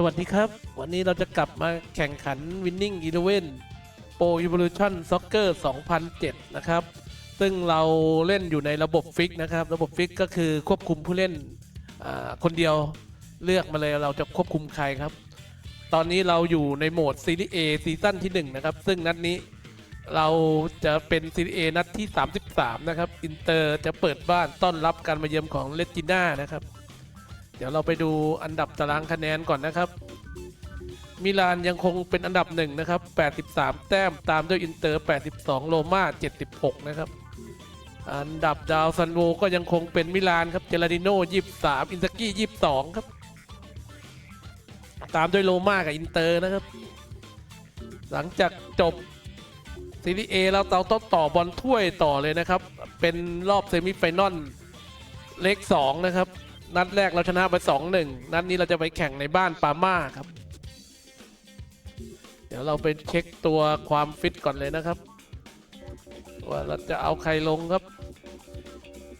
สวัสดีครับ วันนี้เราจะกลับมาแข่งขัน Winning Eleven Pro Evolution Soccer 2007 นะครับ ซึ่งเราเล่นอยู่ในระบบฟิกนะครับ ระบบฟิกก็คือควบคุมผู้เล่นคนเดียวเลือกมาเลยเราจะควบคุมใครครับ ตอนนี้เราอยู่ในโหมดซีรีส์ A ซีซั่นที่ 1 นะครับ ซึ่งนัดนี้เราจะเป็นซีรีส์ A นัดที่ 33 นะครับ อินเตอร์จะเปิดบ้านต้อนรับการมาเยือนของเลติน่านะครับ เดี๋ยวเราไปดูอันดับตารางคะแนนก่อนนะครับ มิลานยังคงเป็นอันดับหนึ่งนะครับ 83 แต้มตามด้วยอินเตอร์ 82 โรม่า 76 นะครับ อันดับดาวซันโวก็ยังคงเป็นมิลานครับ เจลาดิโน่23 อินซากี้ 22 ครับ ตามด้วยโรม่ากับอินเตอร์นะครับ หลังจากจบซีรีส์ A แล้วเราต้องต่อบอลถ้วยต่อเลยนะครับ เป็นรอบเซมิไฟนอลเล็ก2นะครับ นัดแรกเราชนะไป 2-1 นัดนี้เราจะไปแข่งในบ้านปาม่าครับ เดี๋ยวเราไปเช็คตัวความฟิตก่อนเลยนะครับ ว่าเราจะเอาใครลงครับ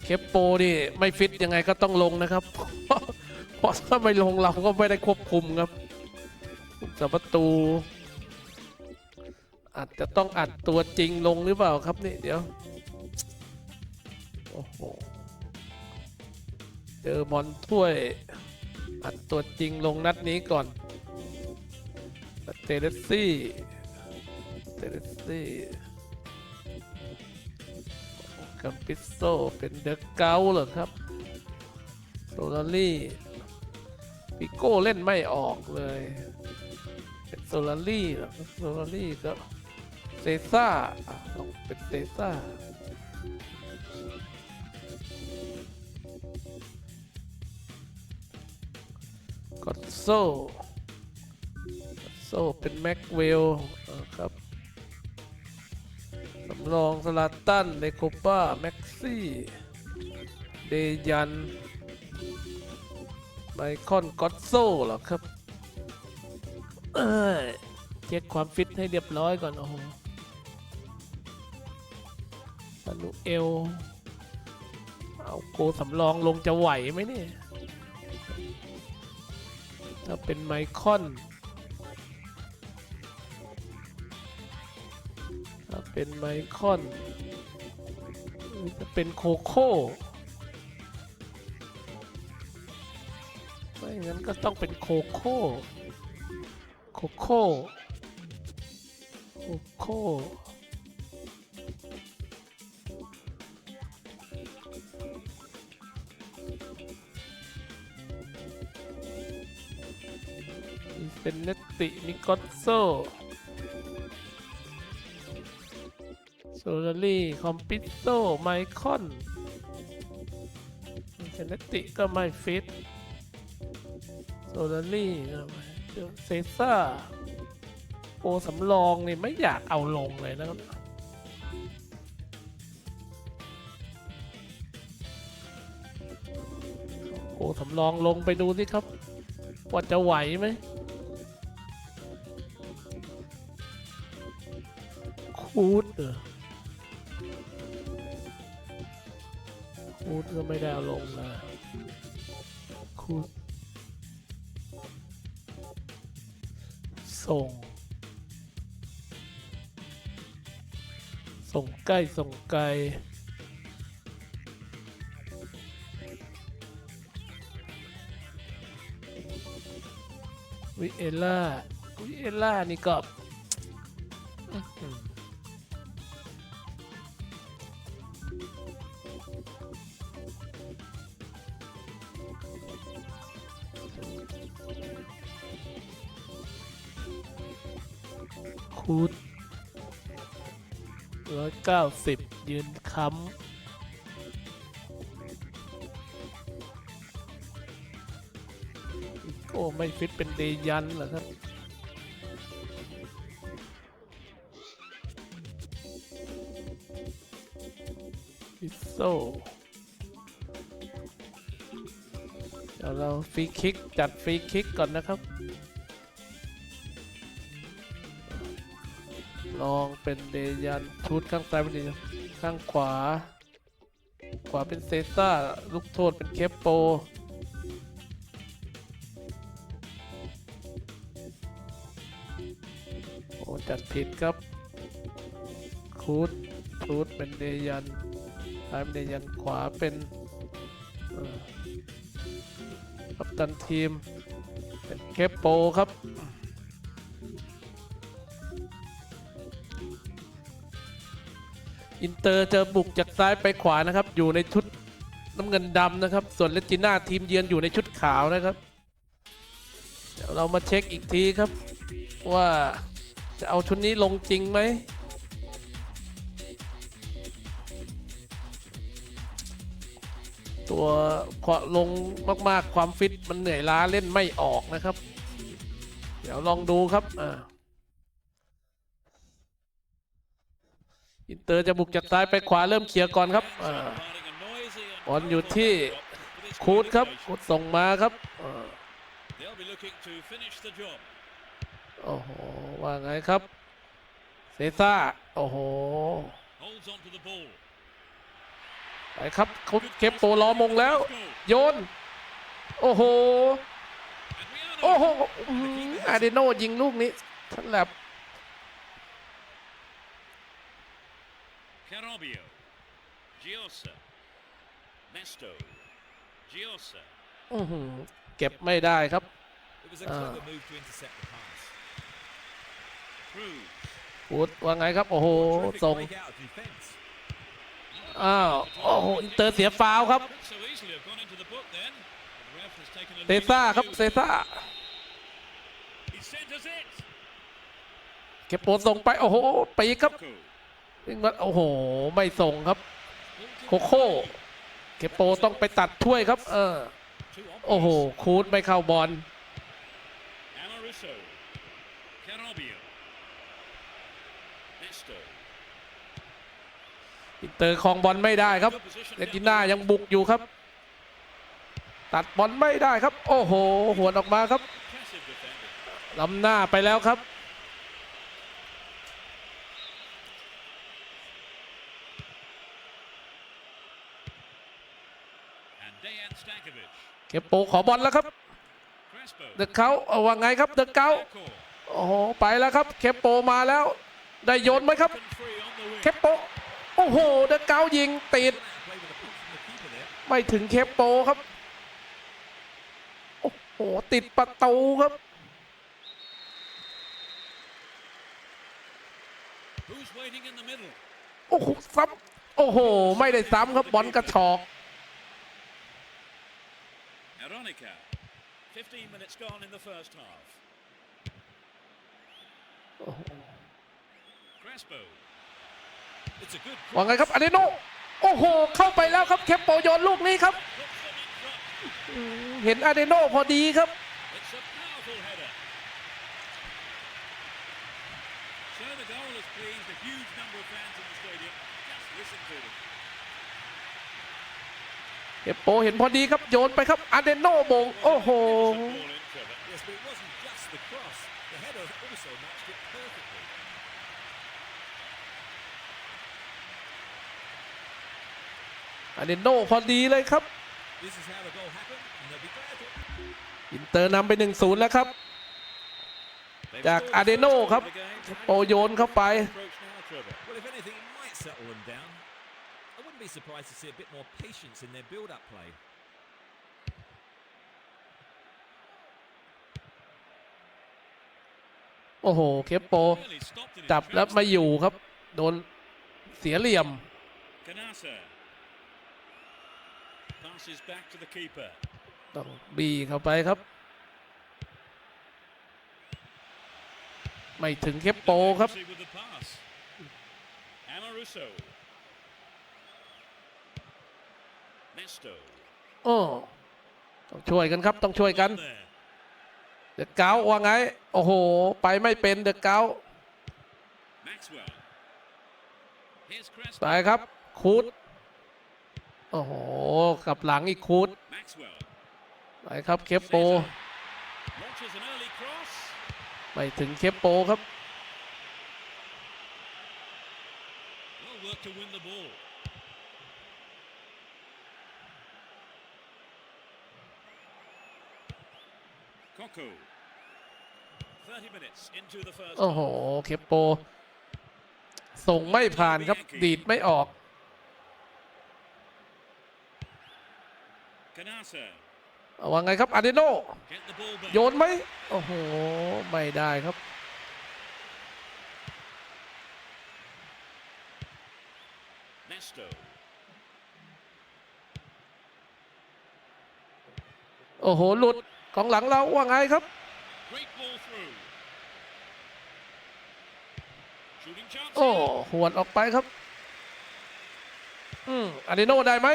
เคปโปนี่ไม่ฟิตยังไงก็ต้องลงนะครับ เพราะถ้าไม่ลงเราก็ไม่ได้ควบคุมครับสัประตู อาจจะต้องอัดตัวจริงลงหรือเปล่าครับนี่เดี๋ยว โอ้โห เจอบอลถ้วยอัดตัวจริงลงนัดนี้ก่อนเตเลสซี่เตเลสซี่กัมปิสโซเป็นเดอะเกาเหรอครับโซลารี่ปิโก้เล่นไม่ออกเลยเป็นโซลารี่เหรอโซลารี่ก็เซซ่าอะลองเป็นเซซ่า อดโซ่กอดโซ่เป็นแม็กเวลครับสำรองสลาตันเลโคป้าแม็กซี่เดยันไมคอนกอดโซ่หรอครับเอ้ยเช็คความฟิตให้เรียบร้อยก่อน โอ้โหซานุเอล เอาโกสำรองลงจะไหวไหมเนี่ย ถ้าเป็นไมคอนถ้าเป็นไมคอนจะเป็นโคโค่ไม่งั้นก็ต้องเป็นโคโค่โคโค่โคโค่ ตติมิกอตโซโซลารี่คอมปิโซไมคอนเป็นเนติก็ไม่ฟิตโซลารี่เซซ่าโอสำรองนี่ไม่อยากเอาลงเลยนะครับโอ้สำรองลงไปดูสิครับ ว่าจะไหวไหม คูดเหรอคูดก็ไม่ได้เอาลงนะคูดส่ง ส่งใกล้ส่งไกลวิเอล่าวิเอล่านี่ก็ คูดร้อยเก้าสิบยืนค้ำโอ้ไม่ฟิตเป็นเดยันเหรอครับพิโซเดี๋ยวเราฟรีคิก จัดฟรีคิกก่อนนะครับ ลองเป็นเดยันทูตข้างซ้ายเป็นดยัข้างขวา ขวาเป็นเซซ่าลูกโทษเป็นเคปโป โอ้จัดผิดครับคูดทูตเป็นเดยันซ้ายเป็นเดยันขวาเป็นกัปตันทีม เป็นเคปโปครับ อินเตอร์จะบุกจากซ้ายไปขวานะครับ อยู่ในชุดน้ำเงินดำนะครับ ส่วนเลจิน่าทีมเยือนอยู่ในชุดขาวนะครับ เดี๋ยวเรามาเช็คอีกทีครับ ว่าจะเอาชุดนี้ลงจริงไหมตัวขวาลงมาก ๆ ความฟิตมันเหนื่อยล้าเล่นไม่ออกนะครับ เดี๋ยวลองดูครับอ่า อินเตอร์จะบุกจากซ้ายไปขวาเริ่มเคลียร์ก่อนครับอ่าบอลอยู่ที่คูดครับคูดส่งมาครับอ่า They'll be looking to finish the job. โอ้โหว่าไงครับเซซ่าโอ้โห Holds on to the ball. ไปครับเขาเคปโปรอมงแล้ว Let's go. โยน โอ้โห Adriano. โอ้โหอื้อหืออาเดโนยิงลูกนี้ฉันแหลบ Carobio. Giosa. Nesto. Giosa. อื้อหือเก็บไม่ได้ครับ It was a Ah. clever move to intercept the pass. Cruz. พูดว่าไงครับ โอ้โห Terrific ส่ง break out of defence. อ้าว โอ้โห อินเตอร์เสียฟาวล์ครับ Could so easily have gone into the book then. The ref has taken a เซซ่าครับเซซ่า He centers it. เคปโปรส่งไป โอ้โห ปีกครับ Coco. วิ่งมาโอ้โห ไม่ส่งครับ โคโค่เคปโปรต้องไปตัดช่วยครับ เออ Two on โอ้โห คูดไม่เข้าบอล Amaruso. Carobio. Nesto. อินเตอร์ครองบอลไม่ได้ครับ Good position เลจิน่ายังบุกอยู่ครับ ตัดบอลไม่ได้ครับ โอ้โห หวนออกมาครับ Impressive defending. ล้ำหน้าไปแล้วครับ เก็บโปขอบอลแล้วครับ Crespo. เดอะเขาเอาว่าไงครับเดอะเกา Deco. โอ้โหไปแล้วครับเคปโปมาแล้ว ได้โยนไหมครับ And free on the wing. เคปโปโอ้โหเดอะเกายิงติด Play with a punch from the keeper there. ไม่ถึงเคปโปครับโอ้โหติดประตูครับ Who's waiting in the middle? โอ้โหซ้ำโอ้โห ไม่ได้ซ้ำครับบอลกระชอก Aronica. 15 minutes gone in the first half. Crespo. It's a good ว่าไงครับอเดโนโอ้โห เข้าไปแล้วครับเคปโปโยนลูกนี้ครับ puts them in front. อืมเห็นอเดโนพอดีครับ It's a powerful header. So the goal has pleased a huge number of fans in the stadium. Just listen to them. เอโปเห็นพอดีครับโยนไปครับอาเดโนโบงโอ้โหอาเดโน่พอดีเลยครับ อินเตอร์นำไป 1-0 แล้วครับ จากอาเดโน่ครับ โอโยนเข้าไป wouldn't be surprised to see a bit more patience in their build-up play. โอ้โห เคปโป Really stopped it in จับแล้ว tracks ไม่ there. อยู่ครับ โดนเสียเหลี่ยม Canassa. Passes back to the keeper. ต้องบีเข้าไปครับ ไม่ถึงเคปโปครับ Accuracy with the pass. Amaruso. Nesto. โอ้ต้องช่วยกันครับต้องช่วยกัน There. เดอะเกาว่าไง โอ้โห ไปไม่เป็นเดอะเกา Maxwell. Here's Crespo. ไปครับ คูดโอ้โหกลับหลังอีกคูด Maxwell. ไปครับเคปโป Launches an early cross. ไม่ถึงเคปโปครับ Well worked to win the ball. Coco. 30 minutes into the first โอ้โห เคปโป ส่งไม่ผ่านครับ ดีดไม่ออก Canassa เอาว่าไงครับ อาเดโน get the ball back. โยนไหม โอ้โห ไม่ได้ครับ Nesto. โอ้โห หลุด ของหลังเราว่าไงครับ Great ball through. Shooting chance. โอ้ here. หวดออกไปครับ อืมอาเดโนได้ไหม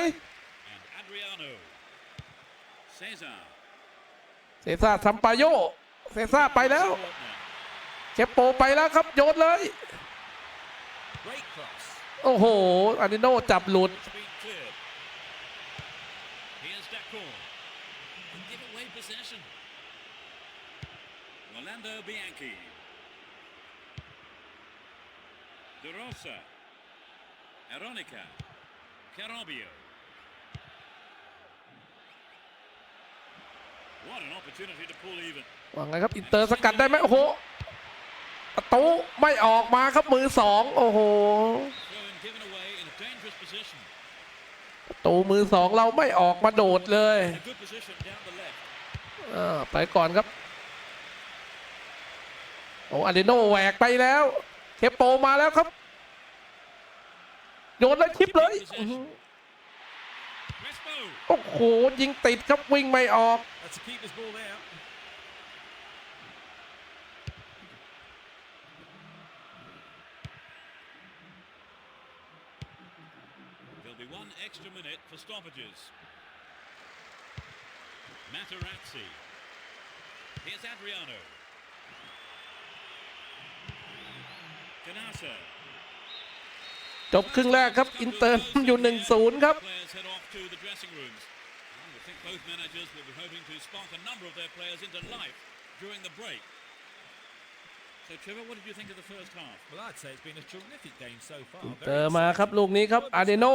And Adriano. Cesar. เซซ่าทำปาโยเซซ่าไปแล้วเคปโปไปแล้วครับ โยนเลย Great cross. โอ้โหอาเดโนจับหลุด To be cleared. Here's Dacor. Give away possession. Rolando Bianchi. De Rosa. Aronica. Carabio. What an opportunity to pull even. ว่าไงครับ อินเตอร์สกัดได้ไหมโอ้โหประตูไม่ออกมาครับมือสองโอ้โห Throw in given away in a dangerous position. ประตูมือสองเราไม่ออกมาโดดเลย In a good position down the left. อ่าไปก่อนครับโอ้อาเดโนแหวกไปแล้วเคปโปมาแล้วครับ โยนแล้วชิปเลยอื้อหือ Crespo. โอ้โห ยิงติดครับวิ่งไม่ออก That's a keeper's ball there. There'll be one extra minute for stoppages. Materazzi. Here's Adriano. Canassa. จบครึ่งแรกครับ อินเตอร์นำอยู่หนึ่งศูนย์ครับ Players head off to the dressing rooms. I think both managers will be hoping to spark a number of their players into life during the break. So, Trevor, what did you think of the first half? Well, I'd say it's been a terrific game so far. เจอมาครับลูกนี้ครับ อาเดโน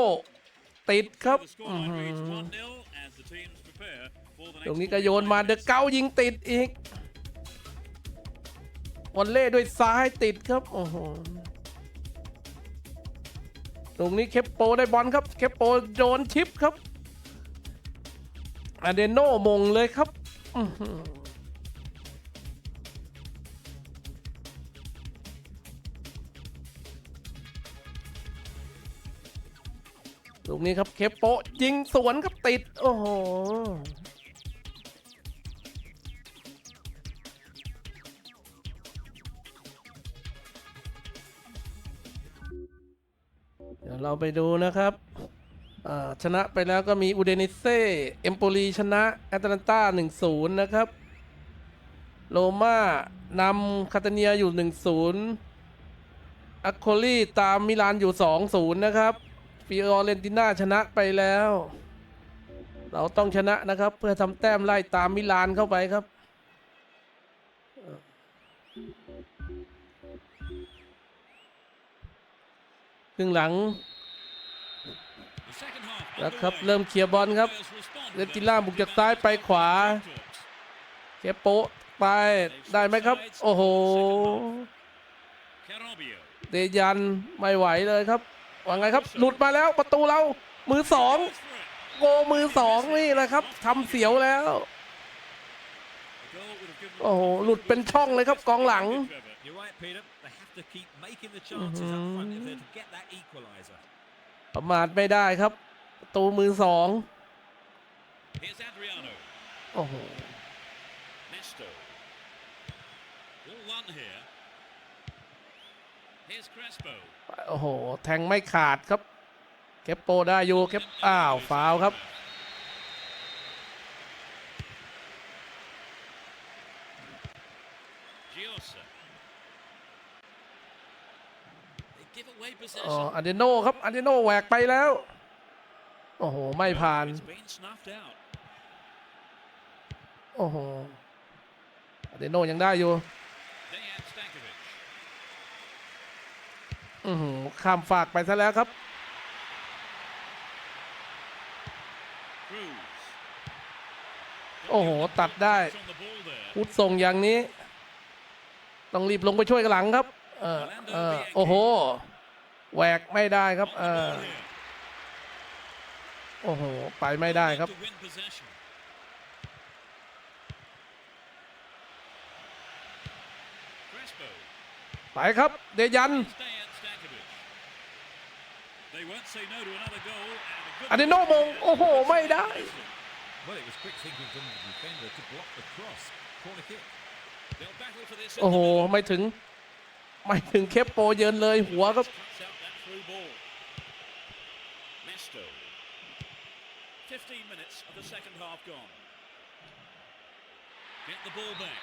ติดครับ The อื้อ scoreline หื reads อ1-0 as the teams prepare for the ตรง next นี้ก็โยนมา45เดอะเก้ายิงติดอีก วอลเล่ด้วยซ้ายติดครับโอ้โหตรงนี้เคปโปได้บอลครับเคปโปโยนชิปครับอาเดโนมงเลยครับอื้อหือลูกนี้ครับเคปโปยิงสวนครับติด โอ้โห เราไปดูนะครับชนะไปแล้วก็มีอูเดนิเซ่เอมโปลีชนะแอตแลนตา1-0 นะครับ โรม่านำคาตาเนียอยู่ 1-0อัคโคลีตามมิลานอยู่ 2-0 นะครับฟิออเรนติน่าชนะไปแล้ว เราต้องชนะนะครับ เพื่อทำแต้มไล่ตามมิลานเข้าไปครับครึ่งหลัง แล้วครับเริ่มเคลียร์บอลครับเร with ติ their ล่าบุกจากซ้ายไปขวาเคโปะไปได้ไหมครับ โอ้โห เดยันไม่ไหวเลยครับว่าไงครับ หลุดมาแล้วประตูเรามือสองโกมือสองนี่แหละครับทำเสียวแล้ว โอ้โห หลุดเป็นช่องเลยครับกองหลัง ประมาทไม่ได้ครับ ตูมือสอง Here's Adriano. โอ้โห Nesto. All one here. Here's Crespo. โอ้โห แทงไม่ขาดครับเคปโปได้อยู่เคปอ้าวฟาวล์ครับ Giosa. They give away อ๋อ possession. อาเดโนครับอาเดโนแหวกไปแล้ว โอ้โห ไม่ผ่าน โอ้โหอเดโนยังได้อยู่อือหือข้ามฝากไปซะแล้วครับ โอ้โห ตัดได้พุดส่งอย่างนี้ ต้องรีบลงไปช่วยกันหลังครับ เออเออโอ้โห แหวกไม่ได้ครับ เออ โอ้โห ไปไม่ได้ครับ ไปครับเดยันอันนี้โนมง โอ้โห ไม่ได้ โอ้โห ไม่ถึง ไม่ถึงเคปโปเยินเลยหัวครับ Cuts out that through ball. Mesto. 15 minutes of the second half gone. Get the ball back.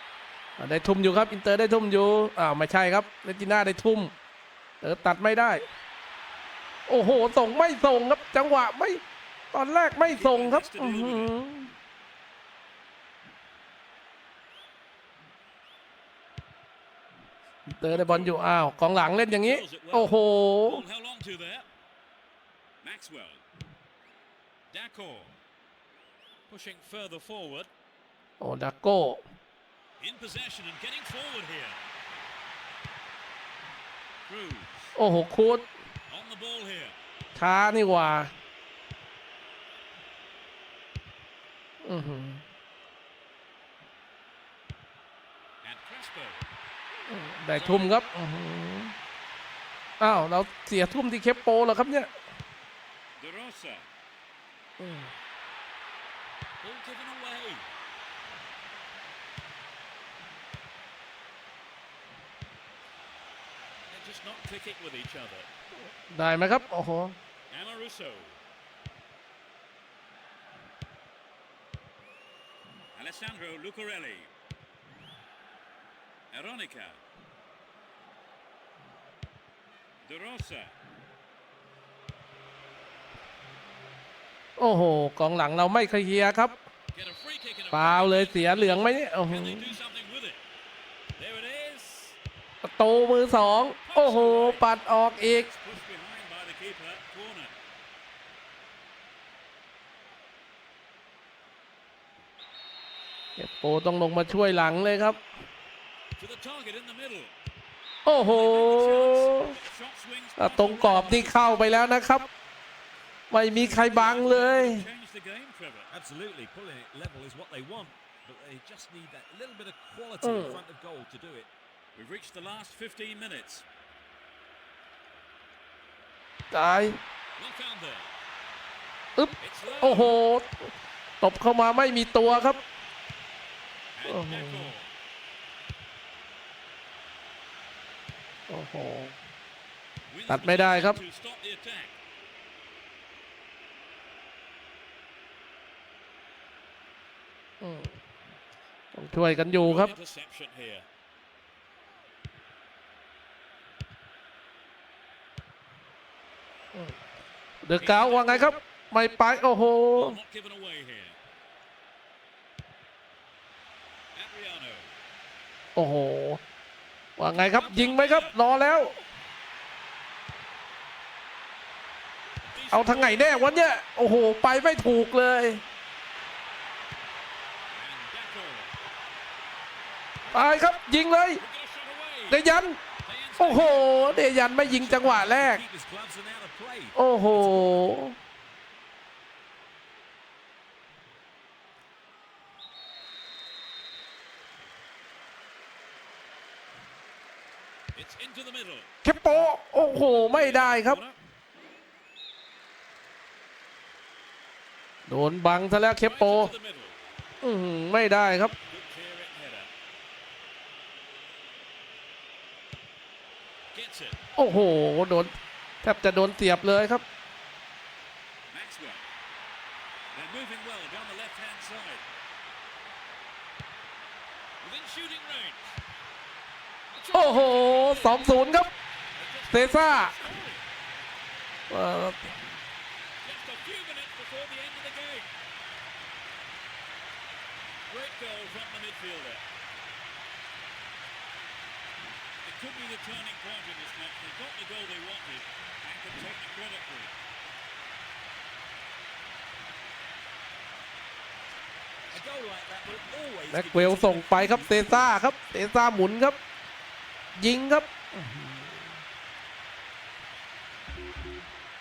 อะได้ทุ่มอยู่ครับอินเตอร์ได้ทุ่มอยู่อ้าวไม่ใช่ครับเลจิน่าได้ทุ่มเออตัดไม่ได้ โอ้โห ส่งไม่ส่งครับ จังหวะไม่ตอนแรกไม่ส่งครับอื้อหืออินเตอร์ได้บอลอยู่อ้าวกองหลังเล่นอย่างนี้ โอ้โห Ball held on to there. Maxwell. Dacor. Pushing further forward. โอ้ดักโก้ In possession and getting forward here. Cruz. โอ้โหคูด On the ball here. ช้านี่หว่าอือหือ And Crespo. ได้ทุ่มครับอื้อหืออ้าว เราเสียทุ่มที่เคปโปเหรอครับเนี่ย De Rosa. อืม Ball given away. They're just not clicking with each other. ได้ไหมครับ โอ้โห Amaruso. Alessandro Lucarelli. Aronica. De Rosa. อ้โหกองหลังเราไม่เคลียร์ครับ Get a free kick and a ฟาวเลยเสียเหลืองไหมเนี่ยโอ้โห Can they do something with it? There it is. ประตูมือสองโอ้โห ปัดออกอีก Pushed behind by the keeper. Corner. เคปโปต้องลงมาช่วยหลังเลยครับ To the target in the middle. โอ้โห Shot swings. อะตรงกรอบนี่เข้าไปแล้วนะครับ ไม่มีใครบังเลย Change the game, Trevor. Absolutely, pulling it level is what they want, but they just need that little bit of quality Mm. in front of goal to do it. We've reached the last 15 minutes. ตาย Well found there. อึ๊บ It's low. โอ้โห ตบเข้ามาไม่มีตัวครับ And Oh. Deco. โอ้โห Wins ตัดไม่ได้ครับ possession To stop the attack. อืม ต้องช่วยกันอยู่ครับ เดอะกาวว่าไงครับ ไม่ไป โอ้โหโอ้โห ว่าไงครับ ยิงไหมครับ รอแล้ว เอาทางไหนแน่วันเนี้ย โอ้โห ไปไม่ถูกเลย And Deco. ไปครับยิงเลย เดยัน โอ้โห เดยันไม่ยิงจังหวะแรก โอ้โห เคปโป โอ้โห ไม่ได้ครับ โดนบังซะแล้วเคปโป ไม่ได้ครับ Good clear it header. Gets it. โอ้โหโดนแทบจะโดนเสียบเลยครับ โอ้โหสองศูนย์ครับเซซ่าเ It could be the turning point in this match. They got the goal they wanted and can take the credit for it. A goal like that will always แม็ก give เว you ล something ส่งไปครับเซซ่าครับเซซ่าหมุนครับ ยิงครับอื้อหือ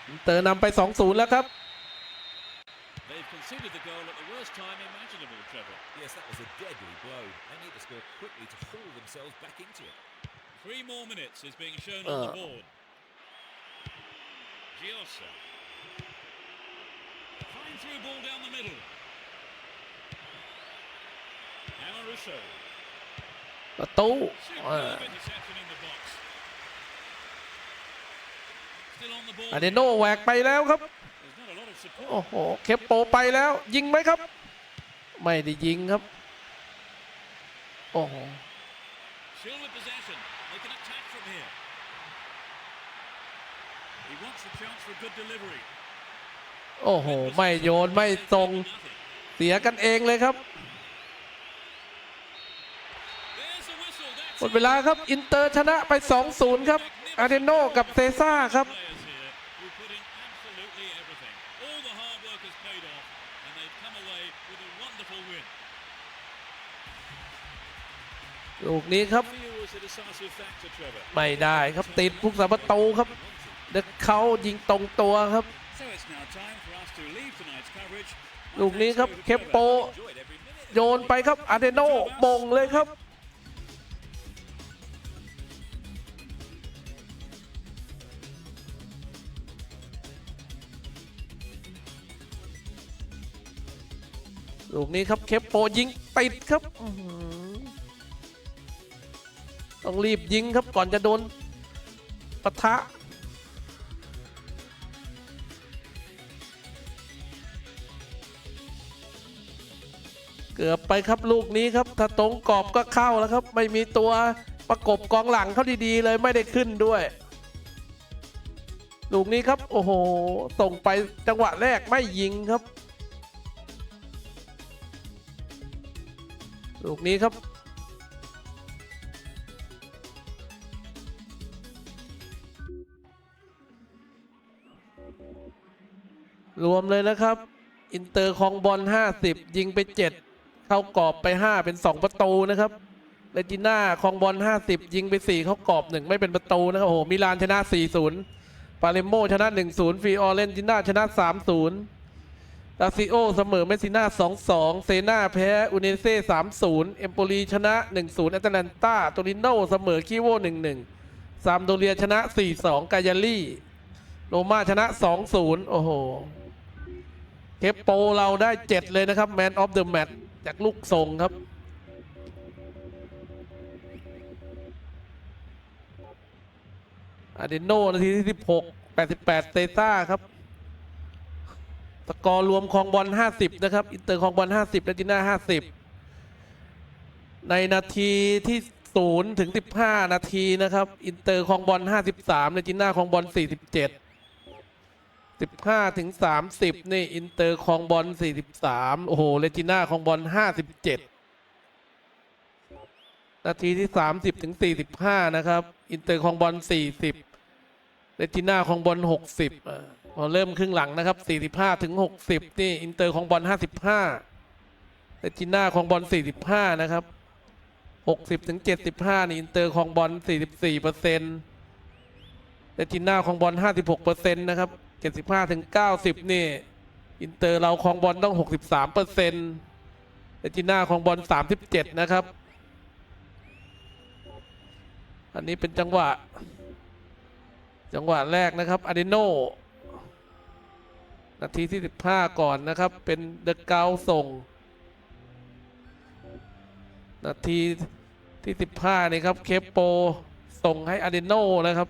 อินเตอร์นำไป 2-0 แล้วครับ They've conceded the goal at the worst time imaginable, Trevor. Yes, that was a deadly blow. They need to score quickly to haul themselves back into it. Three more minutes is being shown Uh. on the board. Giosa. Fine through ball down the middle. Amaruso. ประตูเออ Superb interception in the box. Still on the ball. อาเดโนแหวกไปแล้วครับ There's not a lot of support. โอ้โห เคปโปไปแล้ว ยิงไหมครับ ไม่ได้ยิงครับ โอ้โห Still with possession. They can attack from here. He wants the chance for a good delivery. โอ้โห ไม่โยนไม่ทรง Nothing. เสียกันเองเลยครับ There's the whistle. That's หมดเวลาครับ อินเตอร์ชนะไป 2-0 ครับ อาเดโนกับเซซ่าครับ players here who put in absolutely everything. All the hard work has paid off, and they've come away with a wonderful win. ลูกนี้ครับ For you was a decisive factor, Trevor. ไม่ได้ครับติดพุกสาประตูครับ เด็กเขายิงตรงตัวครับ So it's now time for us to leave tonight's coverage. ลูกนี้ครับเคปโป Enjoyed every minute. โยนไปครับอาเดโนมงเลยครับลูกนี้ครับเคปโปยิงติดครับอื้อหือต้องรีบยิงครับก่อนจะโดนปะทะ เกือบไปครับลูกนี้ครับ ถ้าตรงกรอบก็เข้าแล้วครับ ไม่มีตัวประกบกองหลังเขาดีๆเลยไม่ได้ขึ้นด้วย ลูกนี้ครับ โอ้โหส่งไปจังหวะแรกไม่ยิงครับ ลูกนี้ครับรวมเลยนะครับ อินเตอร์คองบอล 50 ยิงไป 7 เข้ากรอบไป 5 เป็น 2 ประตูนะครับเลจิน่าคองบอล 50 ยิงไป 4 เข้ากรอบ 1 ไม่เป็นประตูนะครับโอ้โหมิลานชนะ 4-0 ปาเลโมชนะ 1-0ฟีออเรนติน่าชนะ 3-0ลาซิโอเสมอเมสซิน่า 2-2 เซนาแพ้อูเนเซ่ 3-0 เอมโปลีชนะ 1-0แอตแลนตาโตริโนเสมอคิโว 1-1 ซามโดเรียชนะ 4-2 กายาลี่โรม่าชนะ 2-0 โอ้โหเคปโปเราได้ 7 เลยนะครับแมนออฟเดอะแมต จากลูกทรงครับ อาเดโนนาทีที่16 88เตซ่าครับ สกอร์รวมคองบอล50นะครับ อินเตอร์คองบอล50และจิน่า50ในนาทีที่0ถึง15นาทีนะครับ อินเตอร์คองบอล53และจิน่าคองบอล47 15 ถึง 30 นี่ อินเตอร์คองบอล 43 โอ้โห เลจิน่าคองบอล 57 นาทีที่ 30 ถึง 45 นะครับ อินเตอร์คองบอล 40 เลจิน่าคองบอล 60พอเริ่มครึ่งหลังนะครับ 45 ถึง 60 นี่ อินเตอร์คองบอล 55 เลจิน่าคองบอล 45 นะครับ 60 ถึง 75 นี่ อินเตอร์คองบอล 44เปอร์เซ็นต์เลจิน่าของบอล 56เปอร์เซ็นต์นะครับ 75ถึง90 นี่ อินเตอร์เราของบอลต้อง 63เปอร์เซ็นต์เลจิน่าของบอล 37 นะครับ อันนี้เป็นจังหวะ จังหวะแรกนะครับอาเดโนนาทีที่ 15 ก่อนนะครับ เป็นเดอะเกาส่ง นาทีที่ 15 นี่ครับ เคปโปส่งให้อาเดโนนะครับ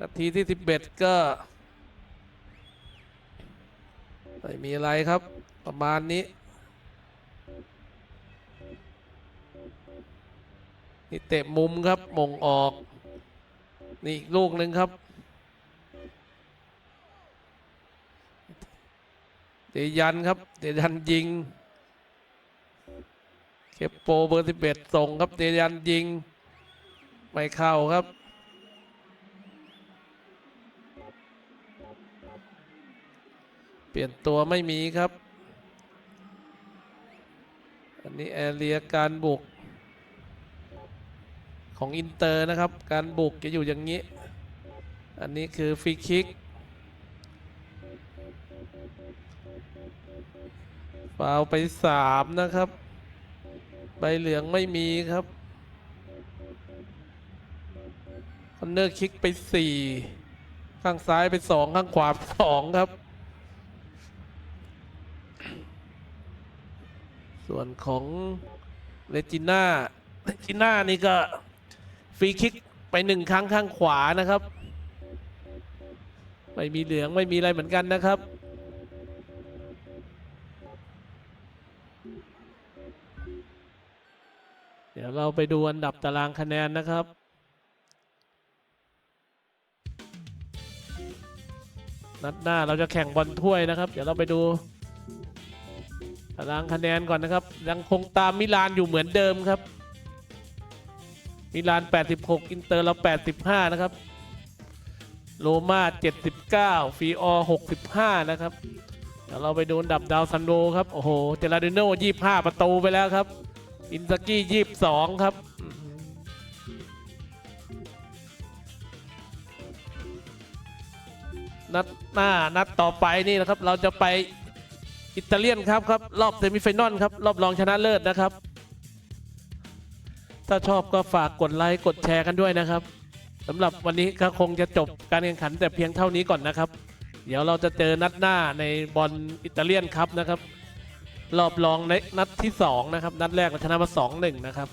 นาทีที่ 11 ก็ ไม่มีอะไรครับ ประมาณนี้ นี่เตะมุมครับมงออก นี่อีกลูกหนึ่งครับเตยันครับเตยันยิงเคปโปเบอร์11ส่งครับเตยันยิง ไม่เข้าครับ เปลี่ยนตัวไม่มีครับ อันนี้แอเรียการบุก ของอินเตอร์นะครับ การบุกจะอยู่อย่างนี้ อันนี้คือฟรีคิกฟาวไปสามนะครับ ใบเหลืองไม่มีครับคอนเนอร์คิกไปสี่ข้างซ้ายไปสองข้างขวาสองครับ ส่วนของเลจิน่าเลจิน่านี่ก็ ฟรีคิกไปหนึ่งครั้งข้างขวานะครับ ไม่มีเหลืองไม่มีอะไรเหมือนกันนะครับเดี๋ยวเราไปดูอันดับตารางคะแนนนะครับ นัดหน้าเราจะแข่งบอลถ้วยนะครับ เดี๋ยวเราไปดู ตารางคะแนนก่อนนะครับ ยังคงตามมิลานอยู่เหมือนเดิมครับ มิลาน 86 อินเตอร์เรา85 นะครับ โรม่า 79 ฟีออ65 นะครับเดี๋ยวเราไปดูอันดับดาวซันโดครับ โอ้โห เจลาดิโน่25 ประตูไปแล้วครับ อินซากี้ 22 ครับนัดหน้านัดต่อไปนี่นะครับ เราจะไป อิตาเลียนครับครับ รอบเซมิไฟนอลครับ รอบรองชนะเลิศนะครับ ถ้าชอบก็ฝากกดไลค์กดแชร์กันด้วยนะครับสำหรับวันนี้ก็คงจะจบการแข่งขันแต่เพียงเท่านี้ก่อนนะครับ เดี๋ยวเราจะเจอนัดหน้าในบอลอิตาเลียนครับนะครับ รอบรองในนัดที่ 2 นะครับ นัดแรกเราชนะมา2-1 นะครับ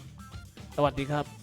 สวัสดีครับ